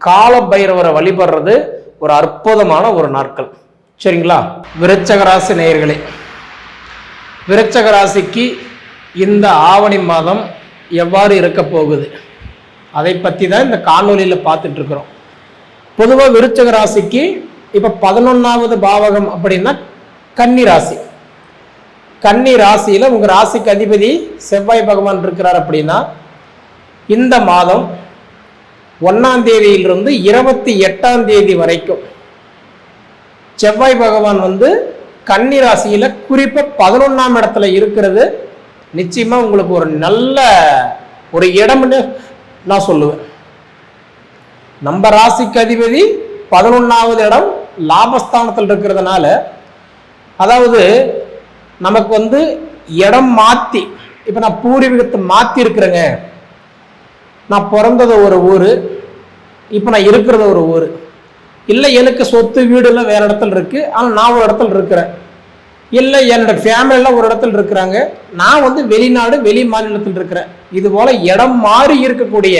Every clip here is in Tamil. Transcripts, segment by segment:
கால பைரவரை வழிபடுறது ஒரு அற்புதமான ஒரு நாட்கள். சரிங்களா? விருச்சகராசி நேயர்களே விருச்சகராசிக்கு இந்த ஆவணி மாதம் எவ்வாறு இருக்க போகுது? அதை பற்றி தான் இந்த காணொலியில் பார்த்துட்டு இருக்கிறோம். பொதுவாக விருச்சக ராசிக்கு இப்போ பதினொன்றாவது பாவகம் அப்படின்னா கன்னி ராசி. கன்னி ராசியில் உங்கள் ராசிக்கு அதிபதி செவ்வாய் பகவான் இருக்கிறார் அப்படின்னா இந்த மாதம் ஒன்றாம் தேதியிலிருந்து இருபத்தி எட்டாம் தேதி வரைக்கும். செவ்வாய் பகவான் வந்து கன்னி ராசியில் குறிப்பா பதினொன்றாம் இடத்துல இருக்கிறது. நிச்சயமாக உங்களுக்கு ஒரு நல்ல ஒரு இடம்னு நான் சொல்லுவேன். நம்ம ராசிக்கு அதிபதி பதினொன்றாவது இடம் லாபஸ்தானத்தில் இருக்கிறதுனால அதாவது நமக்கு வந்து இடம் மாற்றி இப்போ நான் பூர்வீகத்தை மாற்றி இருக்கிறேங்க நான் பிறந்தது ஒரு ஊர் இப்போ நான் இருக்கிறது ஒரு ஊர். இல்லை எனக்கு சொத்து வீடுலாம் வேறு இடத்துல இருக்குது ஆனால் நான் ஒரு இடத்துல இருக்கிறேன். இல்லை என்னோட ஃபேமிலியெலாம் ஒரு இடத்துல இருக்கிறாங்க. நான் வந்து வெளிநாடு வெளி மாநிலத்தில் இருக்கிறேன். இதுபோல் இடம் மாறி இருக்கக்கூடிய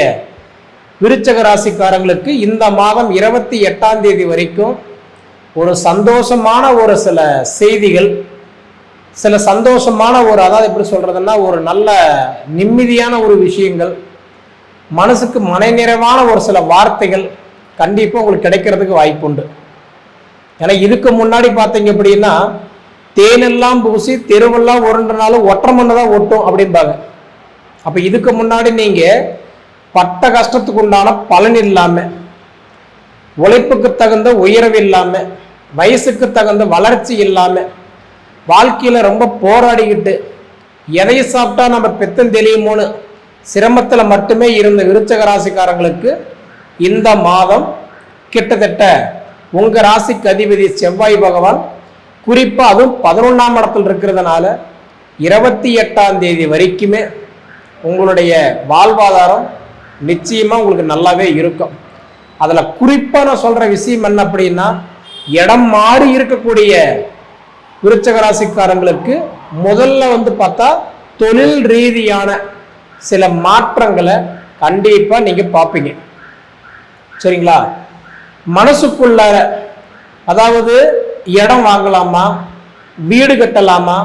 விருச்சக ராசிக்காரங்களுக்கு இந்த மாதம் இருபத்தி எட்டாம் தேதி வரைக்கும் ஒரு சந்தோஷமான ஒரு சில செய்திகள் சில சந்தோஷமான ஒரு அதாவது எப்படி சொல்கிறதுன்னா ஒரு நல்ல நிம்மதியான ஒரு விஷயங்கள் மனசுக்கு மனநிறைவான ஒரு சில வார்த்தைகள் கண்டிப்பாக உங்களுக்கு கிடைக்கிறதுக்கு வாய்ப்புண்டு ஏன்னா இதுக்கு முன்னாடி பார்த்தீங்க அப்படின்னா தேனெல்லாம் பூசி தெருவெல்லாம் உருண்டனாலும் ஒற்றை மண்ணு தான் ஒட்டும் அப்படிம்பாங்க. அப்போ இதுக்கு முன்னாடி நீங்கள் பட்ட கஷ்டத்துக்கு உண்டான பலன் இல்லாமல் உழைப்புக்கு தகுந்த உயர்வு இல்லாமல் வயசுக்கு தகுந்த வளர்ச்சி இல்லாமல் வாழ்க்கையில் ரொம்ப போராடிக்கிட்டு எதை சாப்பிட்டா நம்ம பெத்தம் தெரியுமோன்னு சிரமத்தில் மட்டுமே இருந்த விருச்சக ராசிக்காரங்களுக்கு இந்த மாதம் கிட்டத்தட்ட உங்கள் ராசிக்கு அதிபதி செவ்வாய் பகவான் குறிப்பாக அதுவும் பதினொன்றாம் இடத்தில் இருக்கிறதுனால இருபத்தி எட்டாம் தேதி வரைக்குமே உங்களுடைய வாழ்வாதாரம் நிச்சயமாக உங்களுக்கு நல்லாவே இருக்கும். அதில் குறிப்பாக நான் சொல்கிற விஷயம் என்ன அப்படின்னா இடம் மாறி இருக்கக்கூடிய விருச்சக ராசிக்காரங்களுக்கு முதல்ல வந்து பார்த்தா தொழில் ரீதியான சில மாற்றங்களை கண்டிப்பாக நீங்கள் பார்ப்பீங்க. சரிங்களா? மனசுக்குள்ள அதாவது இடம் வாங்கலாமா? வீடு கட்டலாமா?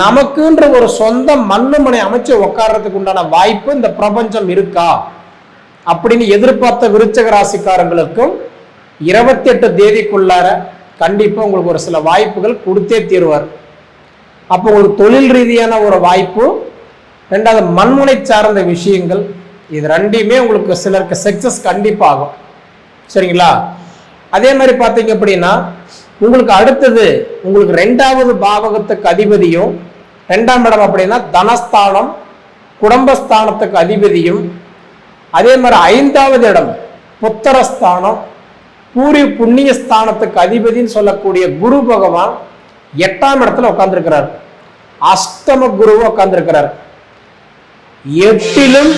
நமக்குன்ற ஒரு சொந்த மண்ணுமனை அமைச்சு உட்கார்றதுக்கு உண்டான வாய்ப்பு இந்த பிரபஞ்சம் இருக்கா? அப்படின்னு எதிர்பார்த்த விருச்சக ராசிக்காரங்களுக்கும் இருபத்தி எட்டு தேதிக்குள்ளார கண்டிப்பாக உங்களுக்கு ஒரு சில வாய்ப்புகள் கொடுத்தே தீருவார். அப்போ ஒரு தொழில் ரீதியான ஒரு வாய்ப்பு ரெண்டாவது மண்முனை சார்ந்த விஷயங்கள் இது ரெண்டையுமே உங்களுக்கு சிலருக்கு சக்சஸ் கண்டிப்பாகும் சரிங்களா? அதே மாதிரி பார்த்தீங்க அப்படின்னா உங்களுக்கு அடுத்தது உங்களுக்கு ரெண்டாவது பாவகத்துக்கு அதிபதியும் ரெண்டாம் இடம் அப்படின்னா தனஸ்தானம் குடும்பஸ்தானத்துக்கு அதிபதியும் அதே மாதிரி ஐந்தாவது இடம் புத்தரஸ்தானம் பூரி புண்ணிய ஸ்தானத்துக்கு அதிபதின்னு சொல்லக்கூடிய குரு பகவான் எட்டாம் இடத்துல உட்காந்துருக்கிறார் அஷ்டம குருவும் உட்காந்துருக்கிறார் எட்டிலும்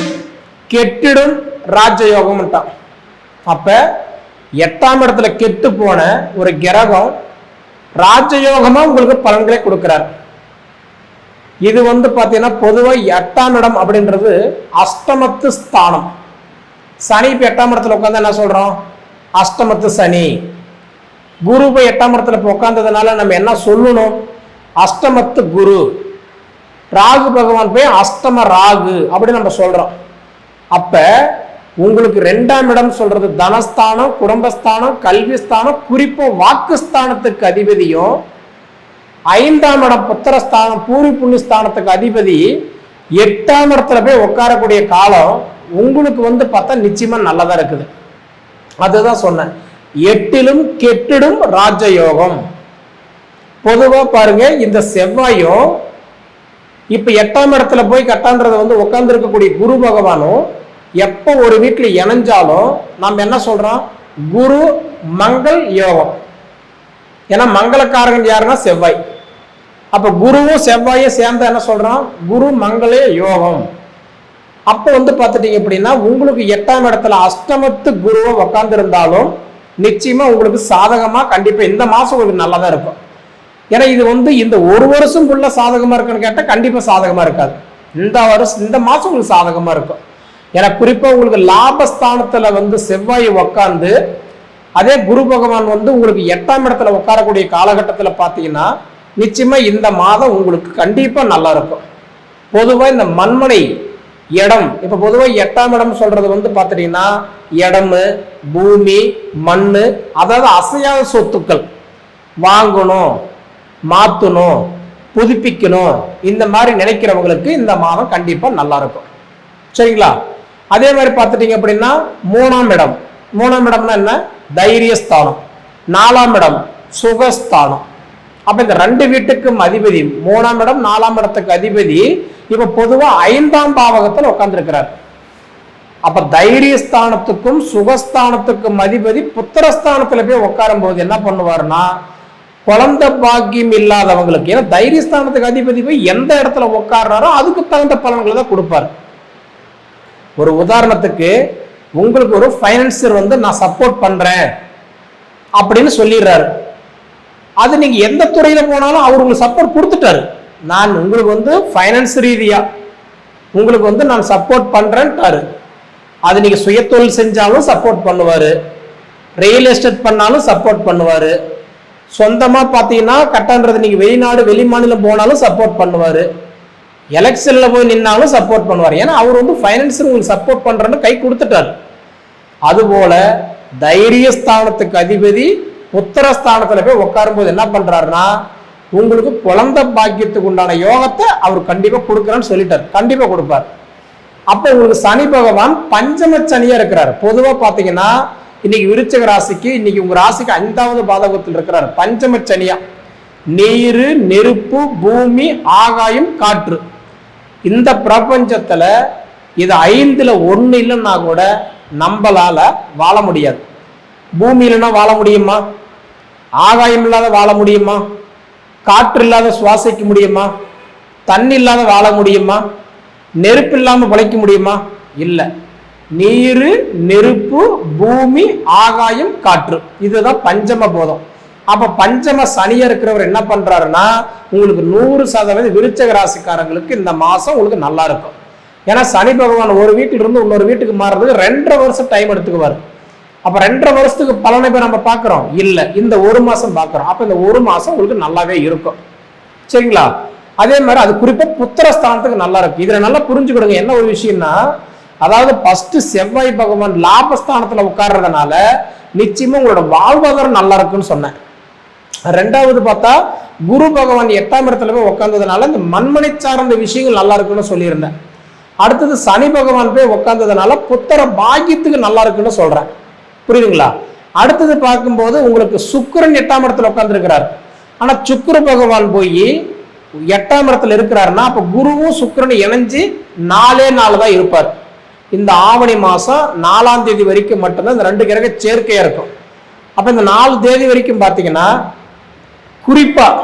கெட்டிடும் ராஜயோகம் அப்ப எட்டாம் இடத்துல கெட்டு போன ஒரு கிரகம் ராஜயோகமா உங்களுக்கு பலன்களை கொடுக்கிறார். இது வந்து பார்த்தீங்கன்னா பொதுவாக எட்டாம் இடம் அப்படின்றது அஷ்டமத்து ஸ்தானம். சனி இப்போ எட்டாம் இடத்துல உட்காந்து என்ன சொல்றோம்? அஷ்டமத்து சனி. குரு போய் எட்டாம் இடத்துல இப்போ உட்காந்ததுனால நம்ம என்ன சொல்லணும்? அஷ்டமத்து குரு. ராகு பகவான் போய் அஷ்டம ராகு அப்படின்னு நம்ம சொல்றோம். அப்ப உங்களுக்கு ரெண்டாம் இடம் சொல்றது தனஸ்தானம் குடும்பஸ்தானம் கல்விஸ்தானம் குறிப்பா வாக்குஸ்தானத்துக்கு அதிபதியும் ஐந்தாம் இடம் புத்திரஸ்தானம் பூரி புண்ணியஸ்தானத்துக்கு அதிபதி எட்டாம் இடத்துல போய் உட்காரக்கூடிய காலம் உங்களுக்கு வந்து பார்த்தா நிச்சயமா நல்லதா இருக்குது. அதுதான் சொன்னேன். எட்டிலும் கெட்டிடும் ராஜயோகம். பொதுவா பாருங்க இந்த செவ்வாயும் இப்ப எட்டாம் இடத்துல போய் கட்டான்றதை வந்து உட்கார்ந்து இருக்கக்கூடிய குரு பகவானும் எப்போ ஒரு வீட்டில் இணைஞ்சாலும் நாம் என்ன சொல்றோம்? குரு மங்கள் யோகம். ஏன்னா மங்களக்காரகன் யாருன்னா செவ்வாய். அப்ப குருவும் செவ்வாயும் சேர்ந்து என்ன சொல்றோம் குரு மங்களே யோகம். அப்போ வந்து பார்த்துட்டீங்க அப்படின்னா உங்களுக்கு எட்டாம் இடத்துல அஷ்டமத்து குருவை உட்கார்ந்து இருந்தாலும் நிச்சயமா உங்களுக்கு சாதகமா கண்டிப்பா இந்த மாசம் உங்களுக்கு தான் இருக்கும். ஏன்னா இது வந்து இந்த ஒரு வருஷம் ஃபுல்லாக சாதகமாக இருக்குன்னு கேட்டால் கண்டிப்பாக சாதகமாக இருக்காது. இந்த வருஷம் இந்த மாதம் உங்களுக்கு சாதகமாக இருக்கும். ஏன்னா குறிப்பாக உங்களுக்கு லாபஸ்தானத்தில் வந்து செவ்வாய் உக்காந்து அதே குரு பகவான் வந்து உங்களுக்கு எட்டாம் இடத்துல உட்காரக்கூடிய காலகட்டத்தில் பார்த்தீங்கன்னா நிச்சயமாக இந்த மாதம் உங்களுக்கு கண்டிப்பாக நல்லா இருக்கும். பொதுவாக இந்த மண்மனை இடம் இப்போ பொதுவாக எட்டாம் இடம் சொல்றது வந்து பார்த்துட்டீங்கன்னா இடம் பூமி மண் அதாவது அசையாத சொத்துக்கள் வாங்கணும். மாற்றணும் புதுப்பிக்கணும் இந்த மாதிரி நினைக்கிறவங்களுக்கு இந்த மாதம் கண்டிப்பாக நல்லா இருக்கும். சரிங்களா? அதே மாதிரி பார்த்துட்டீங்க அப்படின்னா மூணாம் இடம். மூணாம் இடம்னா என்ன? தைரியஸ்தானம். நாலாம் இடம் சுகஸ்தானம். அப்ப இந்த ரெண்டு வீட்டுக்கும் அதிபதி மூணாம் இடம் நாலாம் இடத்துக்கு அதிபதி இப்ப பொதுவா ஐந்தாம் பாவகத்தில் உட்கார்ந்துருக்கிறார். அப்ப தைரியஸ்தானத்துக்கும் சுகஸ்தானத்துக்கும் அதிபதி புத்திரஸ்தானத்துல போய் உட்காரும் போது என்ன பண்ணுவாருன்னா குழந்தை பாக்கியம் இல்லாதவங்களுக்கு ஏன்னா தைரியஸ்தானத்துக்கு அதிபதி போய் எந்த இடத்துல உட்காடுறாரோ அதுக்கு தகுந்த பலன்களை தான் கொடுப்பாரு. ஒரு உதாரணத்துக்கு உங்களுக்கு ஒரு ஃபைனான்சியர் வந்து நான் சப்போர்ட் பண்றேன் அப்படின்னு சொல்லிடுறாரு. அது நீங்க எந்த துறையில போனாலும் அவர் உங்களுக்கு சப்போர்ட் கொடுத்துட்டாரு. நான் உங்களுக்கு வந்து ஃபைனான்ஸ் ரீதியா உங்களுக்கு வந்து நான் சப்போர்ட் பண்றேன்ட்டாரு. அது நீங்க சுயத்தொழில் செஞ்சாலும் சப்போர்ட் பண்ணுவாரு. ரியல் எஸ்டேட் பண்ணாலும் சப்போர்ட் பண்ணுவாரு. சொந்தமாக பார்த்தீங்கன்னா கட்டன்றது நீங்கள் வெளிநாடு வெளி மாநிலம் போனாலும் சப்போர்ட் பண்ணுவார். எலெக்ஷனில் போய் நின்னாலும் சப்போர்ட் பண்ணுவார். ஏன்னா அவர் வந்து ஃபைனான்ஸில் உங்களுக்கு சப்போர்ட் பண்றேன்னு கை கொடுத்துட்டாரு. அதுபோல தைரியஸ்தானத்துக்கு அதிபதி உத்தரஸ்தானத்துல போய் உட்காரும்போது என்ன பண்ணுறாருன்னா உங்களுக்கு குழந்த பாக்கியத்துக்கு உண்டான யோகத்தை அவர் கண்டிப்பாக கொடுக்குறேன்னு சொல்லிட்டார். கண்டிப்பாக கொடுப்பார். அப்போ உங்களுக்கு சனி பகவான் பஞ்சம சனியாக இருக்கிறார். பொதுவாக பார்த்தீங்கன்னா இன்னைக்கு விருச்சக ராசிக்கு இன்னைக்கு உங்க ராசிக்கு ஐந்தாவது பாதகத்தில் இருக்கிறார். பஞ்சம சனியா. நீரு நெருப்பு பூமி ஆகாயம் காற்று. இந்த பிரபஞ்சத்துல இது ஐந்துல ஒன்று இல்லைன்னா கூட நம்மளால வாழ முடியாது. பூமி இல்லைன்னா வாழ முடியுமா? ஆகாயம் இல்லாத வாழ முடியுமா? காற்று இல்லாத சுவாசிக்க முடியுமா? தண்ணி இல்லாத வாழ முடியுமா? நெருப்பு இல்லாம பிழைக்க முடியுமா? இல்லை. நீரு நெருப்பு பூமி ஆகாயம் காற்று. இதுதான் பஞ்சம போதம். அப்ப பஞ்சம சனியா இருக்கிறவர் என்ன பண்றாருன்னா உங்களுக்கு நூறு சதவீதம் விருச்சக ராசிக்காரங்களுக்கு இந்த மாசம் உங்களுக்கு நல்லா இருக்கும். ஏன்னா சனி பகவான் ஒரு வீட்டில் இருந்து இன்னொரு வீட்டுக்கு மாறுறதுக்கு ரெண்டரை வருஷம் டைம் எடுத்துக்குவார். அப்ப ரெண்டரை வருஷத்துக்கு பலனை போய் நம்ம பாக்குறோம் இல்ல இந்த ஒரு மாசம் பாக்குறோம் அப்ப இந்த ஒரு மாசம் உங்களுக்கு நல்லாவே இருக்கும். சரிங்களா? அதே மாதிரி அது குறிப்பா புத்திரஸ்தானத்துக்கு நல்லா இருக்கும். இதுல நல்லா புரிஞ்சுக்கிடுங்க. என்ன ஒரு விஷயம்னா அதாவது ஃபர்ஸ்ட் செவ்வாய் பகவான் லாபஸ்தானத்தில் உட்கார்றதுனால நிச்சயமா உங்களோட வாழ்வாதாரம் நல்லா இருக்குன்னு சொன்னேன். ரெண்டாவது பார்த்தா குரு பகவான் எட்டாம் இடத்துல போய் உட்காந்ததுனால இந்த மண்மனை சார்ந்த விஷயங்கள் நல்லா இருக்குன்னு சொல்லியிருந்தேன். அடுத்தது சனி பகவான் போய் உட்காந்ததுனால புத்தர பாக்கியத்துக்கு நல்லா இருக்குன்னு சொல்றேன். புரியுதுங்களா? அடுத்தது பார்க்கும்போது உங்களுக்கு சுக்கரன் எட்டாம் இடத்துல உட்காந்துருக்கிறார் ஆனா சுக்கர பகவான் போய் எட்டாம் இடத்துல இருக்கிறாருன்னா அப்ப குருவும் சுக்கிரனும் இணைஞ்சு நாலே நாள் தான் இருப்பார். இந்த ஆவணி மாதம் நாலாம் தேதி வரைக்கும் மட்டும்தான் இந்த ரெண்டு கிரக சேர்க்கையாக இருக்கும். அப்போ இந்த நாலு தேதி வரைக்கும் பார்த்தீங்கன்னா குறிப்பாக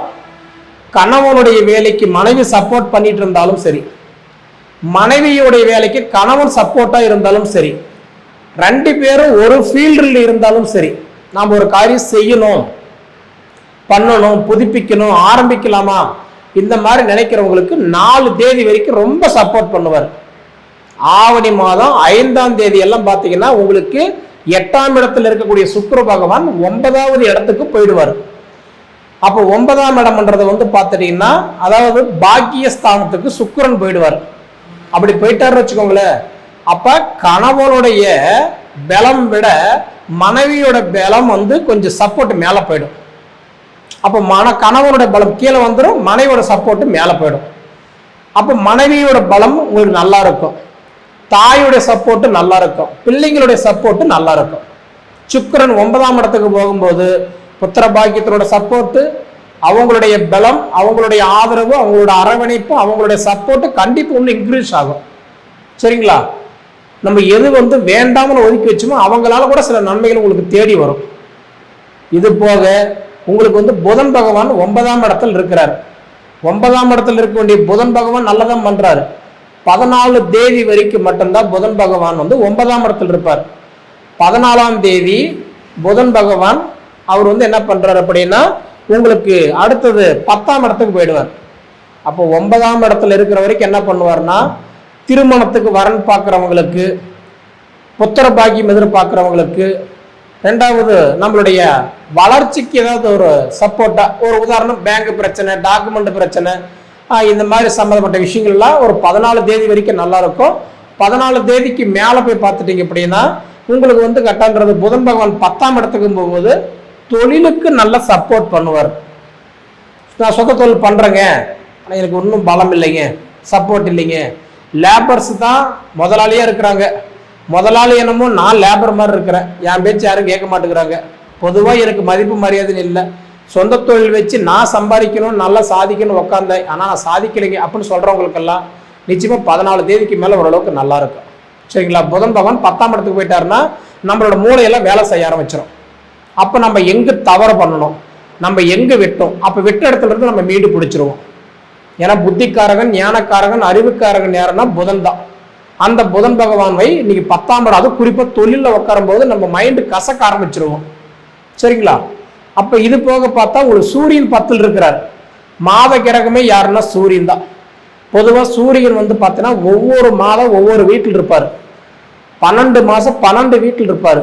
கணவனுடைய வேலைக்கு மனைவி சப்போர்ட் பண்ணிட்டு இருந்தாலும் சரி மனைவியுடைய வேலைக்கு கணவன் சப்போர்ட்டாக இருந்தாலும் சரி ரெண்டு பேரும் ஒரு ஃபீல்டில் இருந்தாலும் சரி நாம் ஒரு காரியம் செய்யணும் பண்ணணும் புதுப்பிக்கணும் ஆரம்பிக்கலாமா? இந்த மாதிரி நினைக்கிறவங்களுக்கு நாலு தேதி வரைக்கும் ரொம்ப சப்போர்ட் பண்ணுவார். ஆவணி மாதம் ஐந்தாம் தேதி எல்லாம் பார்த்தீங்கன்னா உங்களுக்கு எட்டாம் இடத்துல இருக்கக்கூடிய சுக்கர பகவான் ஒன்பதாவது இடத்துக்கு போயிடுவார். அப்போ ஒன்பதாம் இடம்ன்றது வந்து பார்த்துட்டீங்கன்னா அதாவது பாக்கிய ஸ்தானத்துக்கு சுக்கரன் போயிடுவார். அப்படி போயிட்டாருன்னு வச்சுக்கோங்களேன். அப்போ கணவனுடைய பலம் விட மனைவியோட பலம் வந்து கொஞ்சம் சப்போர்ட் மேலே போயிடும். அப்போ மன கணவனோட பலம் கீழே வந்துடும் மனைவியோட சப்போர்ட் மேலே போயிடும். அப்போ மனைவியோட பலம் உங்களுக்கு நல்லா இருக்கும். தாயுடைய சப்போர்ட்டு நல்லா இருக்கும் பிள்ளைங்களுடைய சப்போர்ட்டு நல்லா இருக்கும் சுக்கரன் ஒன்பதாம் இடத்துக்கு போகும்போது புத்திர பாக்கியத்தினோட சப்போர்ட்டு அவங்களுடைய பலம் அவங்களுடைய ஆதரவு அவங்களோட அரவணைப்பு அவங்களுடைய சப்போர்ட்டு கண்டிப்பாக இன்னும் இன்க்ரீஸ் ஆகும். சரிங்களா? நம்ம எது வந்து வேண்டாம்னு ஒதுக்கி வச்சோமோ அவங்களால கூட சில நன்மைகள் உங்களுக்கு தேடி வரும். இது போக உங்களுக்கு வந்து புதன் பகவான் ஒன்பதாம் இடத்தில் இருக்கிறார். ஒன்பதாம் இடத்துல இருக்க வேண்டிய புதன் பகவான் நல்லதான் பண்றாரு. பதினாலு தேதி வரைக்கும் மட்டும்தான் புதன் பகவான் வந்து ஒன்பதாம் இடத்துல இருப்பார். பதினாலாம் தேதி புதன் பகவான் அவர் வந்து என்ன பண்ணுறார் அப்படின்னா உங்களுக்கு அடுத்தது பத்தாம் இடத்துக்கு போயிடுவார். அப்போ ஒன்பதாம் இடத்துல இருக்கிற வரைக்கும் என்ன பண்ணுவார்னா திருமணத்துக்கு வரன் பார்க்குறவங்களுக்கு புத்திர பாக்கியம் எதிர்பார்க்குறவங்களுக்கு ரெண்டாவது நம்மளுடைய வளர்ச்சிக்கு ஏதாவது ஒரு சப்போர்ட்டா ஒரு உதாரணம் பேங்க் பிரச்சனை டாக்குமெண்ட் பிரச்சனை இந்த மாதிரி சம்மந்தப்பட்ட விஷயங்கள்லாம் ஒரு பதினாலு தேதி வரைக்கும் நல்லா இருக்கும் பதினாலு தேதிக்கு மேலே போய் பார்த்துட்டீங்க அப்படின்னா உங்களுக்கு வந்து கட்டான்றது புதன் பகவான் பத்தாம் இடத்துக்கு போகும்போது தொழிலுக்கு நல்ல சப்போர்ட் பண்ணுவார். நான் சொந்த தொழில் பண்ணுறேங்க ஆனால் எனக்கு ஒன்றும் பலம் இல்லைங்க. சப்போர்ட் இல்லைங்க. லேபர்ஸ் தான் முதலாளியாக இருக்கிறாங்க. முதலாளி என்னமோ நான் லேபர் மாதிரி இருக்கிறேன். என் பேச்சு யாரும் கேட்க மாட்டேங்கிறாங்க. பொதுவாக எனக்கு மதிப்பு மரியாதை இல்லை. சொந்த தொழில் வச்சு நான் சம்பாதிக்கணும் நல்லா சாதிக்கணும் உக்காந்தேன். ஆனால் நான் சாதிக்கலைங்க அப்படின்னு சொல்கிறவங்களுக்கெல்லாம் நிச்சயமாக பதினாலு தேதிக்கு மேலே ஓரளவுக்கு நல்லா இருக்கும். சரிங்களா? புதன் பகவான் பத்தாம் இடத்துக்கு போயிட்டாருன்னா நம்மளோட மூளையெல்லாம் வேலை செய்ய ஆரம்பிச்சிடும் அப்போ நம்ம எங்கே தவறு பண்ணணும்? நம்ம எங்கே விட்டோம் அப்போ விட்ட இடத்துல இருந்து நம்ம மீண்டு பிடிச்சிருவோம். ஏன்னா புத்திக்காரகன் ஞானக்காரகன் அறிவுக்காரகன் யாருன்னா புதன் தான். அந்த புதன் பகவானை இன்னைக்கு பத்தாம் இடம் அது குறிப்பாக தொழிலில் உட்காரும்போது நம்ம மைண்டு கசக்க ஆரம்பிச்சிருவோம். சரிங்களா? அப்போ இது போக பார்த்தா ஒரு சூரியன் பத்தில் இருக்கிறார். மாத கிரகமே யாருன்னா சூரியன் தான். பொதுவாக சூரியன் வந்து பார்த்தீங்கன்னா ஒவ்வொரு மாதம் ஒவ்வொரு வீட்டில் இருப்பார். பன்னெண்டு மாதம் பன்னெண்டு வீட்டில் இருப்பார்.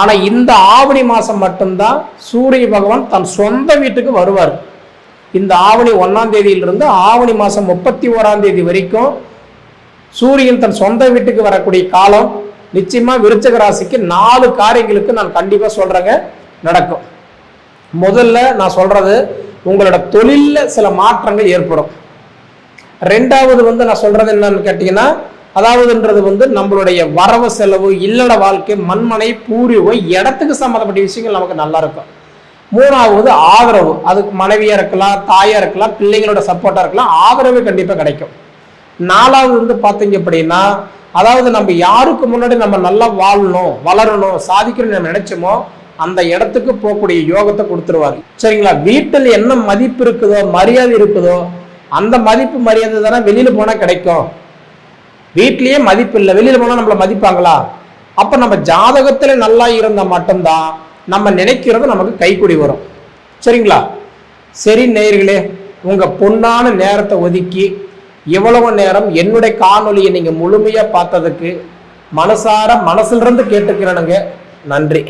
ஆனால் இந்த ஆவணி மாதம் மட்டும்தான் சூரிய பகவான் தன் சொந்த வீட்டுக்கு வருவார். இந்த ஆவணி ஒன்றாம் தேதியிலிருந்து ஆவணி மாதம் முப்பத்தி ஓராம் தேதி வரைக்கும் சூரியன் தன் சொந்த வீட்டுக்கு வரக்கூடிய காலம் நிச்சயமா விருச்சக ராசிக்கு நாலு காரியங்களுக்கு நான் கண்டிப்பா சொல்றேங்க நடக்கும். முதல்ல நான் சொல்றது உங்களோட தொழிலில் சில மாற்றங்கள் ஏற்படும். ரெண்டாவது வந்து நான் சொல்றது என்னன்னு கேட்டீங்கன்னா அதாவதுன்றது வந்து நம்மளுடைய வரவு செலவு இல்லட வாழ்க்கை மண்மனை பூரிவு இடத்துக்கு சம்மந்தப்பட்ட விஷயங்கள் நமக்கு நல்லா இருக்கும். மூணாவது ஆதரவு. அதுக்கு மனைவியா இருக்கலாம் தாயா இருக்கலாம் பிள்ளைங்களோட சப்போர்ட்டா இருக்கலாம் ஆதரவு கண்டிப்பா கிடைக்கும். நாலாவது வந்து பார்த்தீங்க அப்படின்னா அதாவது நம்ம யாருக்கு முன்னாடி நம்ம நல்லா வாழணும் வளரணும் சாதிக்கணும்னு நம்ம நினைச்சோமோ அந்த இடத்துக்கு போகக்கூடிய யோகத்தை கொடுத்துருவாரு. சரிங்களா? வீட்டில் என்ன மதிப்பு இருக்குதோ மரியாதை இருக்குதோ அந்த மதிப்பு மரியாதை தானே வெளியில் போனால் கிடைக்கும். வீட்லேயே மதிப்பு இல்லை. வெளியில் போனால் நம்மளை மதிப்பாங்களா? அப்போ நம்ம ஜாதகத்தில் நல்லா இருந்தால் மட்டும்தான் நம்ம நினைக்கிறது நமக்கு கைக்குடி வரும். சரிங்களா? சரி நேயர்களே உங்கள் பொன்னான நேரத்தை ஒதுக்கி இவ்வளவு நேரம் என்னுடைய காணொலியை நீங்கள் முழுமையாக பார்த்ததுக்கு மனசார மனசிலிருந்து கேட்டுக்கிறேனுங்க. நன்றி.